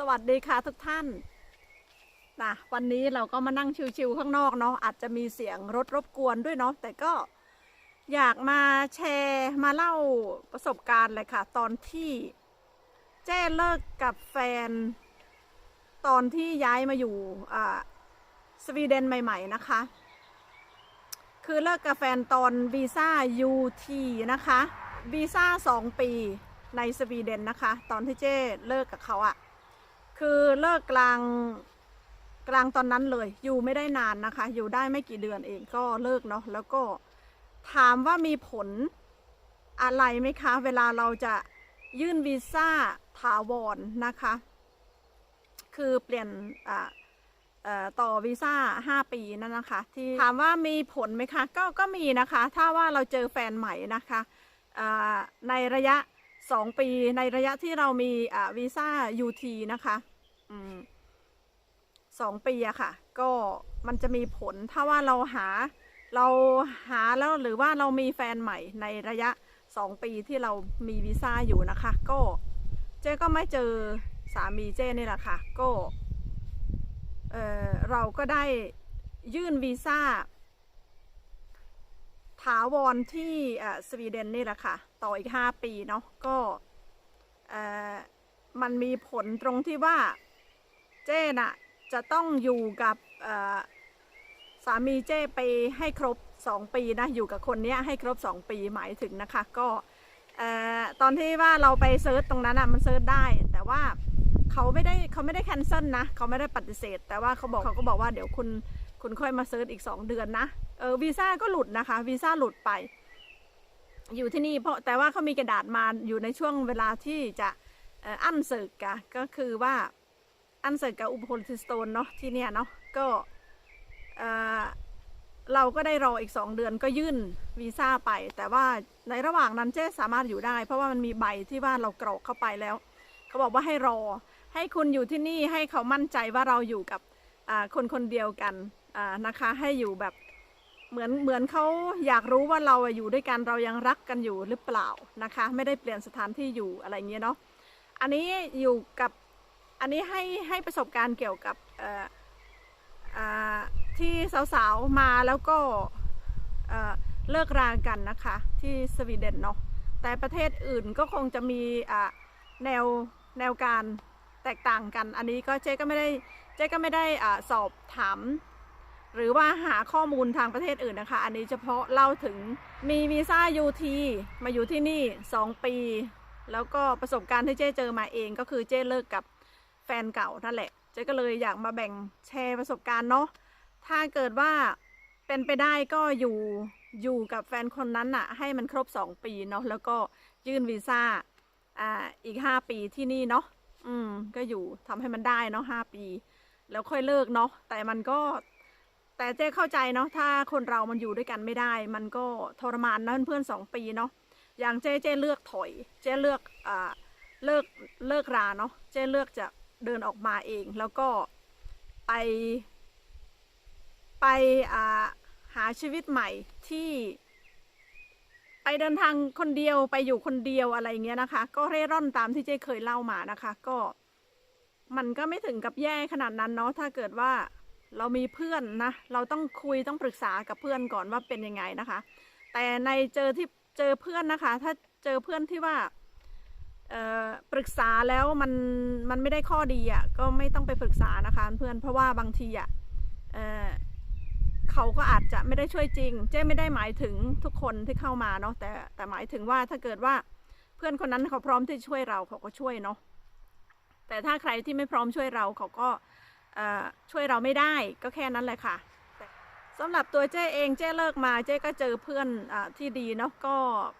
สวัสดีค่ะทุกท่านนะวันนี้เราก็มานั่งชิวๆข้างนอกเนาะอาจจะมีเสียงรถรบกวนด้วยเนาะแต่ก็อยากมาแชร์มาเล่าประสบการณ์เลยค่ะ ตอนที่เจ้เลิกกับแฟน ตอนที่ย้ายมาอยู่สวีเดนใหม่ ๆ นะคะ คือเลิกกับแฟนตอนวีซ่า UT นะคะวีซ่าสองปีในสวีเดนนะคะ ตอนที่เจ้เลิกกับเขาอะ คือเลิกกลางกลางตอนนั้นเลย อยู่ไม่ได้นานนะคะ อยู่ได้ไม่กี่เดือนเองก็เลิกเนาะแล้วก็ถามว่ามีผลอะไรไหมคะ เวลาเราจะยื่นวีซ่าถาวรนะคะ คือเปลี่ยนอ่าต่อวีซ่า 5 ปีนั่นนะคะที่ถามว่ามีผลไหมคะ ก็ก็มีนะคะ ถ้าว่าเราเจอแฟนใหม่นะคะในระยะ 2 ปีในระยะที่เรามีอ่าวีซ่า UT นะคะสองปีอะค่ะ ก็มันจะมีผลถ้าว่าเราหาเราหาแล้วหรือว่าเรามีแฟนใหม่ในระยะ 2 ปีที่เรามีวีซ่าอยู่นะคะ ก็เจ๊ก็ไม่เจอสามีเจ๊นี่แหละค่ะ ก็เออเราก็ได้ยื่นวีซ่าถาวรที่อ่อสวีเดนนี่แหละค่ะ ต่ออีก 5 ปีเนาะก็เออมันมีผลตรงที่ว่าเจ้น่ะจะต้องอยู่กับสามีเจ้ไปให้ครบ 2 ปีนะอยู่กับคนเนี้ยให้ครบ 2 ปีหมายถึงนะคะก็เออตอนที่ว่าเราไปเซิร์ชตรงนั้นอะมันเซิร์ชได้ แต่ว่าเขาไม่ได้เขาไม่ได้แคนเซิลนะเขาไม่ได้ปฏิเสธ แต่ว่าเขาบอกเขาก็บอกว่าเดี๋ยวคุณคุณค่อยมาเซิร์ชอีก 2 เดือนนะเออวีซ่าก็หลุดนะคะวีซ่าหลุดไป อยู่ที่นี่เพราะแต่ว่าเขามีกระดาษมาอยู่ในช่วงเวลาที่จะอ่ออันเซิร์กะก็คือว่าอันเซิร์กกับอุปโภคสโตนเนาะที่เนี่ยเนาะก็เอ่อเราก็ได้รออีก 2 เดือนก็ยื่นวีซ่าไป แต่ว่าในระหว่างนั้นเจ๊สามารถอยู่ได้ เพราะว่ามันมีใบที่ว่าเรากรอกเข้าไปแล้ว เขาบอกว่าให้รอ ให้คุณอยู่ที่นี่ให้เขามั่นใจว่าเราอยู่กับคนคนเดียวกันนะคะ ให้อยู่แบบ เหมือนเหมือนเขาอยากรู้ว่าเราอยู่ด้วยกันเรายังรักกันอยู่หรือเปล่านะคะ ไม่ได้เปลี่ยนสถานที่อยู่อะไรเงี้ยเนาะอันนี้อยู่กับอันนี้ให้ให้ประสบการณ์เกี่ยวกับที่สาวๆมาแล้วก็เลิกรากันนะคะที่สวีเดนเนาะแต่ประเทศอื่นก็คงจะมีอ่าแนวแนวการแตกต่างกัน อันนี้ก็เจ๊ก็ไม่ได้เจ๊ก็ไม่ได้อสอบถาม หรือว่าหาข้อมูลทางประเทศอื่นนะคะ อันนี้เฉพาะเล่าถึงมีวีซ่า UT มาอยู่ที่นี่ 2 ปี แล้วก็ประสบการณ์ที่เจ๊เจอมาเองก็คือเจ๊เลิกกับแฟนเก่านั่นแหละ เจ๊ก็เลยอยากมาแบ่งแชร์ประสบการณ์เนาะถ้าเกิดว่าเป็นไปได้ก็อยู่อยู่กับแฟนคนนั้นน่ะให้มันครบ 2 ปีเนาะแล้วก็ยื่นวีซ่าอ่าอีกห้าปีที่นี่เนาะอืมก็อยู่ทำให้มันได้เนาะห้าปี แล้วค่อยเลิกเนาะแต่มันก็ แต่เจ๊เข้าใจเนาะถ้าคนเรามันอยู่ด้วยกันไม่ได้ มันก็ทรมานนะเพื่อนๆสองปีเนาะอย่างเจ๊เจ๊เลือกถอย เจ๊เลือกอ่าเลิกเลิกราเนาะเจ๊เลือกจะเดินออกมาเอง แล้วก็ไป ไปอ่าหาชีวิตใหม่ที่ไปเดินทางคนเดียวไปอยู่คนเดียวอะไรเงี้ยนะคะ ก็เร่ร่อนตามที่เจ๊เคยเล่ามานะคะ ก็มันก็ไม่ถึงกับแย่ขนาดนั้นเนาะถ้าเกิดว่า เรามีเพื่อนนะ เราต้องคุยต้องปรึกษากับเพื่อนก่อนว่าเป็นยังไงนะคะ แต่ในเจอที่เจอเพื่อนนะคะ ถ้าเจอเพื่อนที่ว่าปรึกษาแล้วมันมันไม่ได้ข้อดีอะ่ะก็ไม่ต้องไปปรึกษานะคะเพื่อนเพราะว่าบางทีอะ่ะเเขาก็อาจจะไม่ได้ช่วยจริง เจ้ไม่ได้หมายถึงทุกคนที่เข้ามาเนาะแต่แต่หมายถึงว่าถ้าเกิดว่าเพื่อนคนนั้นเขาพร้อมที่จะช่วยเราเขาก็ช่วยเนาะแต่ถ้าใครที่ไม่พร้อมช่วยเราเขาก็เช่วยเราไม่ได้ก็แค่นั้นแหละค่ะสำหรับตัวเจ้เองเจ้เลิกมาเจ้ก็เจอเพื่อนอที่ดีเนาะก็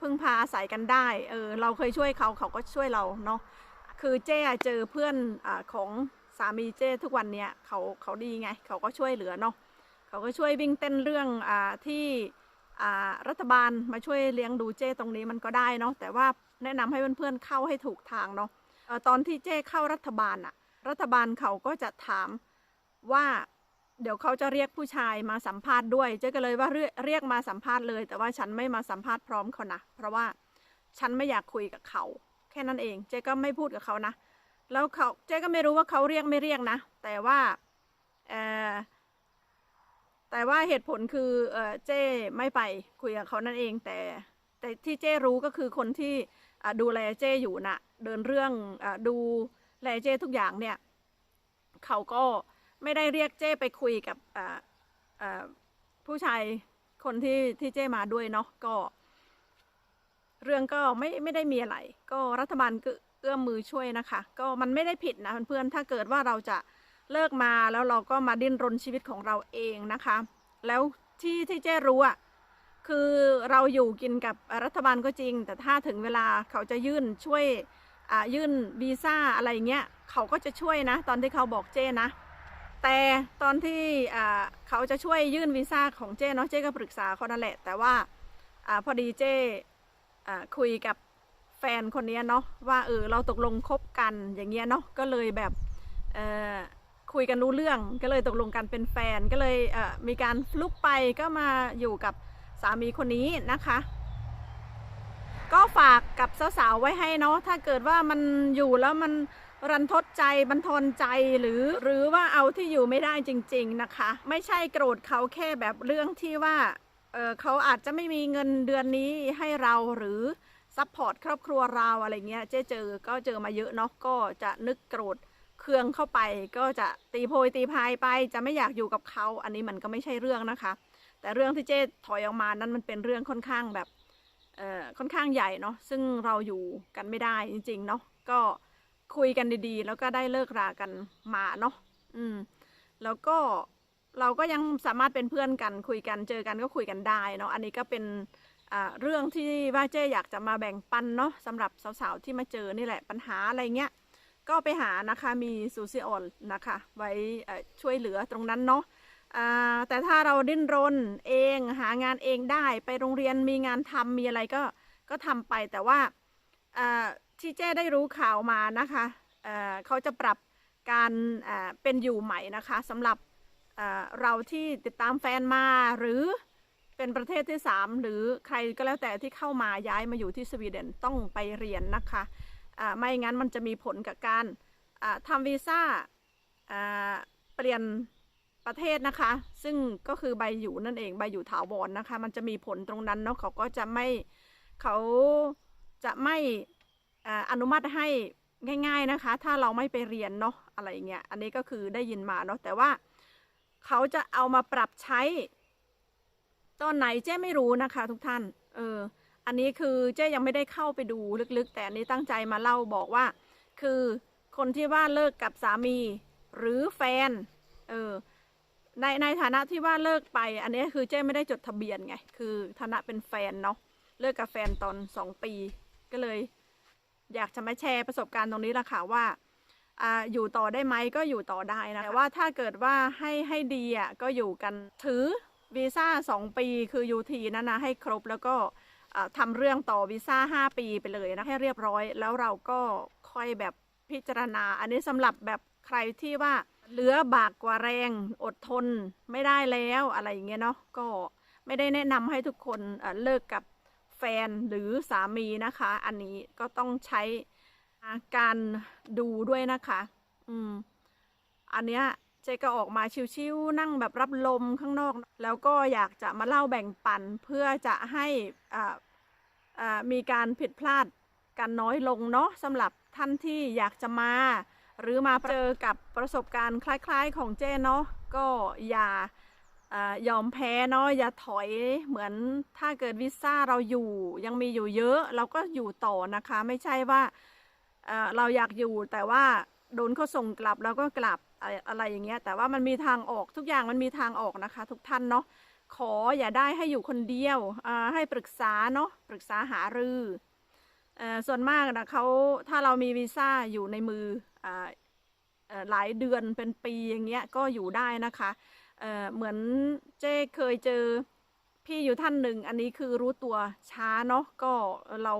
พึ่งพาอาศัยกันได้เออเราเคยช่วยเขาเขาก็ช่วยเราเนาะคือเจ้เจอเพื่อนอของสามีเจ้ทุกวันเนี้ยเขาเขาดีไงเขาก็ช่วยเหลือเนาะเขาก็ช่วยวิ่งเต้นเรื่องอที่รัฐบาลมาช่วยเลี้ยงดูเจ้ตรงนี้มันก็ได้เนาะแต่ว่าแนะนำให้เพื่อนๆเข้าให้ถูกทางเนาะตอนที่เจ้เข้ารัฐบาลอะ รัฐบาลเขาก็จะถามว่าเดี๋ยวเขาจะเรียกผู้ชายมาสัมภาษณ์ด้วย เจ๊ก็เลยว่าเรียกมาสัมภาษณ์เลย แต่ว่าฉันไม่มาสัมภาษณ์พร้อมเขานะ เพราะว่าฉันไม่อยากคุยกับเขา แค่นั้นเอง เจ๊ก็ไม่พูดกับเขานะ แล้วเขาเจ๊ก็ไม่รู้ว่าเขาเรียกไม่เรียกนะ แต่ว่าเออแต่ว่าเหตุผลคือเออเจ้ไม่ไปคุยกับเขานั่นเอง แต่แต่ที่เจ้รู้ก็คือคนที่ดูแลเจ้อยู่น่ะ เดินเรื่องอดู แลเจ้ทุกอย่างเนี่ยเขาก็ไม่ได้เรียกเจ้ไปคุยกับผู้ชายคนที่ที่เจ้มาด้วยเนาะก็ เรื่องก็ไม่ไม่ได้มีอะไร ก็รัฐบาลก็เอื้อมมือช่วยนะคะ ก็มันไม่ได้ผิดนะเพื่อนๆถ้าเกิดว่าเราจะเลิกมาแล้วเราก็มาดิ้นรนชีวิตของเราเองนะคะ แล้วที่ที่เจ้รู้อะคือเราอยู่กินกับรัฐบาลก็จริง แต่ถ้าถึงเวลาเขาจะยื่นช่วย ยื่นวีซ่าอะไรเงี้ยเขาก็จะช่วยนะ ตอนที่เขาบอกเจ้นะ แต่ตอนที่เขาจะช่วยยื่นวีซ่าของเจ้เนาะเจ้ก็ปรึกษาเขานั่นแหละ แต่ว่าอพอดีเจ้คุยกับแฟนคนนี้เนาะว่าเออเราตกลงคบกันอย่างเงี้ยเนาะก็เลยแบบคุยกันรู้เรื่องก็เลยตกลงกันเป็นแฟนก็เลยเมีการลุกไปก็มาอยู่กับสามีคนนี้นะคะ ก็ฝากกับสาวๆไว้ให้เนาะถ้าเกิดว่ามันอยู่แล้วมันรันทดใจบันทอนใจหรือ หรือว่าเอาที่อยู่ไม่ได้จริง ๆนะคะ ไม่ใช่โกรธเขาแค่แบบเรื่องที่ว่าเเขาอาจจะไม่มีเงินเดือนนี้ให้เราหรือซัพพอร์ตครอบครัวเราอะไรเงี้ยเจ๊เจอก็เจอมาเยอะเนาะก็จะนึกโกรธเคืองเข้าไป ก็จะตีโพยตีพายไป จะไม่อยากอยู่กับเขา อันนี้มันก็ไม่ใช่เรื่องนะคะ แต่เรื่องที่เจ๊ถอยออกมานั้นมันเป็นเรื่องค่อนข้างแบบ ค่อนข้างใหญ่เนาะซึ่งเราอยู่กันไม่ได้จริง ๆ เนาะก็คุยกันดีๆ แล้วก็ได้เลิกรากันมาเนาะอืม แล้วก็เราก็ยังสามารถเป็นเพื่อนกันคุยกันเจอกันก็คุยกันได้เนาะอันนี้ก็เป็นเรื่องที่ว่าเจ๊อยากจะมาแบ่งปันเนาะสำหรับสาวๆที่มาเจอนี่แหละปัญหาอะไรเงี้ยก็ไปหานะคะมีซูซิออนนะคะ ไว้ช่วยเหลือตรงนั้นเนาะ แต่ถ้าเราดิ้นรนเองหางานเองได้ไปโรงเรียนมีงานทำมีอะไรก็ก็ทำไปแต่ว่าที่เจ้ได้รู้ข่าวมานะคะเเขาจะปรับการเป็นอยู่ใหม่นะคะสำหรับเราที่ติดตามแฟนมาหรือเป็นประเทศที่สามหรือใครก็แล้วแต่ที่เข้ามาย้ายมาอยู่ที่สวีเดนต้องไปเรียนนะคะไม่งั้นมันจะมีผลกับการอ่าทำวีซ่าเปลี่ยน ประเทศนะคะ ซึ่งก็คือใบอยู่นั่นเองใบอยู่ถาวรนะคะ มันจะมีผลตรงนั้นเนาะเขาก็จะไม่เขาจะไม่อนุมัติให้ง่าย ๆนะคะ ถ้าเราไม่ไปเรียนเนาะอะไรเงี้ยอันนี้ก็คือได้ยินมาเนาะแต่ว่าเขาจะเอามาปรับใช้ ตอนไหนเจ้ไม่รู้นะคะ ทุกท่านเอออันนี้คือเจ้ยังไม่ได้เข้าไปดูลึกๆ แต่อันนี้ตั้งใจมาเล่าบอกว่า คือคนที่ว่าเลิกกับสามีหรือแฟนเออ ในในฐานะที่ว่าเลิกไป อันนี้คือเจ้ไม่ได้จดทะเบียนไง คือฐานะเป็นแฟนเนาะเลิกกับแฟนตอนสองปี ก็เลย อยากจะมาแชร์ประสบการณ์ตรงนี้ละค่ะว่าอ่าอยู่ต่อได้ไหมก็อยู่ต่อได้นะแต่ว่าถ้าเกิดว่าให้ให้ดีอะก็อยู่กันถือวีซ่าสองปีคือ UT นั่นนะให้ครบแล้วก็อ่าทำเรื่องต่อวีซ่าห้าปีไปเลยนะให้เรียบร้อย แล้วเราก็ค่อยแบบพิจารณา อันนี้สำหรับแบบใครที่ว่า เหลือบากกว่าแรงอดทนไม่ได้แล้วอะไรอย่างเงี้ยเนาะก็ไม่ได้แนะนำให้ทุกคนเลิกกับแฟนหรือสามีนะคะ อันนี้ก็ต้องใช้การดูด้วยนะคะ อืม อันเนี้ยเจก็ออกมาชิวๆนั่งแบบรับลมข้างนอก แล้วก็อยากจะมาเล่าแบ่งปันเพื่อจะให้อ่ามีการผิดพลาดกันน้อยลงเนาะสำหรับท่านที่อยากจะมา หรือมาเจอกับประสบการณ์คล้าย ๆ ของเจ้เนาะก็อย่าอยอมแพ้เนาะอย่าถอยเหมือนถ้าเกิดวีซ่าเราอยู่ยังมีอยู่เยอะ เราก็อยู่ต่อนะคะ ไม่ใช่ว่าเราอยากอยู่แต่ว่าโดนเขาส่งกลับแล้วก็กลับอะไรอย่างเงี้ยแต่ว่ามันมีทางออกทุกอย่างมันมีทางออกนะคะ ทุกท่านเนาะขออย่าได้ให้อยู่คนเดียวให้ปรึกษาเนาะปรึกษาหารืออส่วนมากนะเขาถ้าเรามีวีซ่าอยู่ในมือ หลายเดือนเป็นปีอย่างเงี้ยก็อยู่ได้นะคะเเหมือนเจ้เคยเจอพี่อยู่ท่านหนึ่ง อันนี้คือรู้ตัวช้าเนาะก็เรา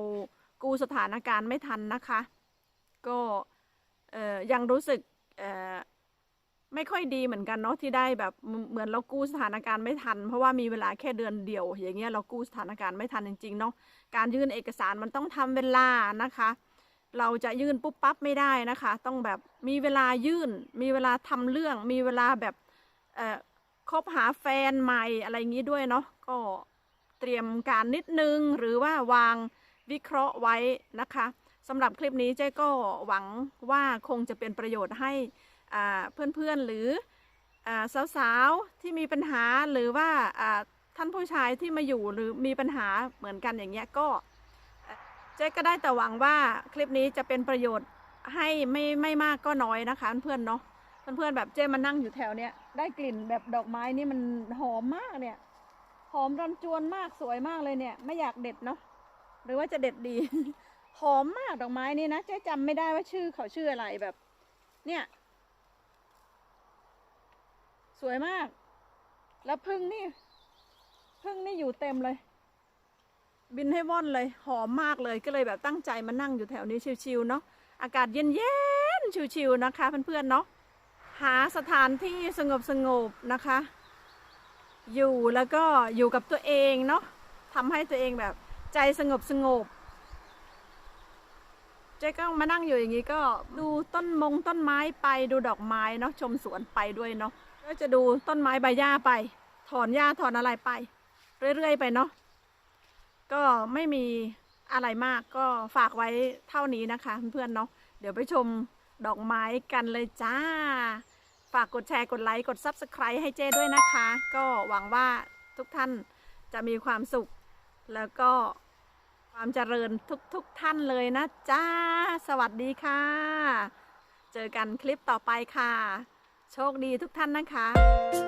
กู้สถานการณ์ไม่ทันนะคะ ก็ยังรู้สึกไม่ค่อยดีเหมือนกันเนาะที่ได้แบบเหมือนเรากู้สถานการณ์ไม่ทัน เพราะว่ามีเวลาแค่เดือนเดียว อย่างเงี้ยเรากู้สถานการณ์ไม่ทันจริงๆเนาะการยื่นเอกสารมันต้องทำเวลานะคะ เราจะยื่นปุ๊บปั๊บไม่ได้นะคะ ต้องแบบมีเวลายื่น มีเวลาทำเรื่อง มีเวลาแบบเอ่อคบหาแฟนใหม่อะไรอย่างนี้ด้วยเนาะก็เตรียมการนิดนึงหรือว่าวางวิเคราะห์ไว้นะคะสำหรับคลิปนี้เจ๊ก็หวังว่าคงจะเป็นประโยชน์ให้เพื่อนๆหรืออสาวๆที่มีปัญหาหรือว่าท่านผู้ชายที่มาอยู่หรือมีปัญหาเหมือนกันอย่างเงี้ยก็ เจ๊ก็ได้แต่หวังว่าคลิปนี้จะเป็นประโยชน์ให้ไม่ไม่มากก็น้อยนะคะเพื่อนเนาะเพื่อนๆแบบเจ๊มานั่งอยู่แถวเนี้ยได้กลิ่นแบบดอกไม้นี่มันหอมมากเนี่ย หอมรันจวนมากสวยมากเลยเนี่ย ไม่อยากเด็ดเนาะหรือว่าจะเด็ดดี หอมมากดอกไม้นี่นะเจ๊จำไม่ได้ว่าชื่อเขาชื่ออะไรแบบ เนี่ย สวยมาก แล้วพึ่งนี่พึ่งนี่อยู่เต็มเลย บินให้ว่อนเลยหอมมากเลยก็เลยแบบตั้งใจมานั่งอยู่แถวนี้ชิวๆเนาะอากาศเย็นๆชิวๆนะคะเพื่อนๆเนาะหาสถานที่สงบสงบๆนะคะ อยู่แล้วก็อยู่กับตัวเองเนาะทำให้ตัวเองแบบใจสงบสงบเจ๊ก็มานั่งอยู่อย่างนี้ก็ดูต้นมงต้นไม้ไปดูดอกไม้เนาะชมสวนไปด้วยเนาะก็จะดูต้นไม้ใบหญ้าไป ถอนหญ้าถอนอะไรไป เรื่อยๆไปเนาะ ก็ไม่มีอะไรมากก็ฝากไว้เท่านี้นะคะ เพื่อนๆเนาะเดี๋ยวไปชมดอกไม้กันเลยจ้า ฝากกดแชร์กดไลค์กด Subscribe ให้เจ้ด้วยนะคะ ก็หวังว่าทุกท่านจะมีความสุข แล้วก็ความเจริญทุกๆทท่านเลยนะจ้า สวัสดีค่ะ เจอกันคลิปต่อไปค่ะ โชคดีทุกท่านนะคะ